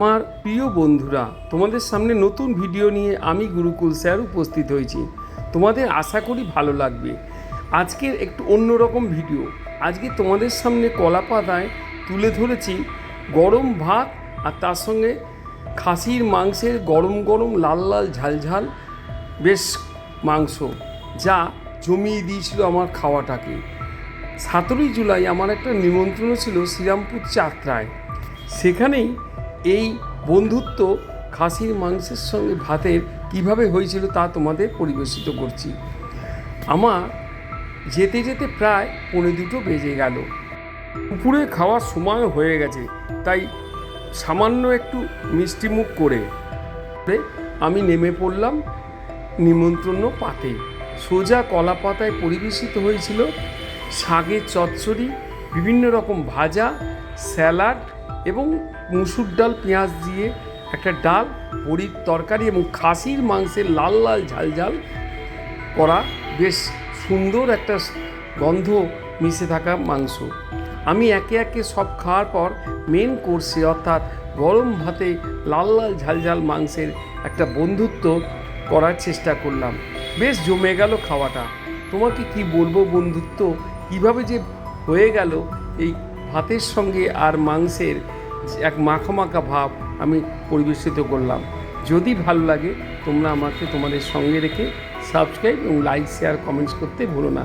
আমার প্রিয় বন্ধুরা, তোমাদের সামনে নতুন ভিডিও নিয়ে আমি গুরুকুল স্যার উপস্থিত হয়েছি। তোমাদের আশা করি ভালো লাগবে। আজকের একটু অন্যরকম ভিডিও আজকে তোমাদের সামনে কলা পাতায় তুলে ধরেছি গরম ভাত আর তার সঙ্গে খাসির মাংসের গরম গরম লাল লাল ঝালঝাল বেশ মাংস, যা জমিয়ে দিয়েছিল আমার খাওয়াটাকে। সতেরোই জুলাই আমার একটা নিমন্ত্রণ ছিল শ্রীরামপুর যাত্রায়। সেখানেই এই বন্ধুত্ব খাসির মাংসের সঙ্গে ভাতের কীভাবে হয়েছিল তা তোমাদের পরিবেশিত করছি। আমার যেতে যেতে প্রায় পৌনে দুটো বেজে গেল। দুপুরে খাওয়ার সময় হয়ে গেছে, তাই সামান্য একটু মিষ্টিমুখ করে করে আমি নেমে পড়লাম নিমন্ত্রণ পাতে। সোজা কলা পাতায় পরিবেশিত হয়েছিল শাকের চচ্চড়ি, বিভিন্ন রকম ভাজা, স্যালাড এবং মুসুর ডাল, পেঁয়াজ দিয়ে একটা ডাল, বড়ির তরকারি এবং খাসির মাংসের লাল লাল ঝাল ঝাল করা বেশ সুন্দর একটা গন্ধ মিশে থাকা মাংস। আমি একে একে সব খাওয়ার পর মেন কোর্সে অর্থাৎ গরম ভাতে লাল লাল ঝাল ঝাল মাংসের একটা বন্ধুত্ব করার চেষ্টা করলাম। বেশ জমে গেল খাওয়াটা। তোমাকে কি বলব বন্ধুত্ব? কীভাবে যে হয়ে গেল এই ভাতের সঙ্গে আর মাংসের এক মাখা মাখা ভাব আমি পরিবেশিত করলাম। যদি ভালো লাগে তোমরা আমাকে তোমাদের সঙ্গে রেখে সাবস্ক্রাইব এবং লাইক শেয়ার কমেন্টস করতে ভুলো না।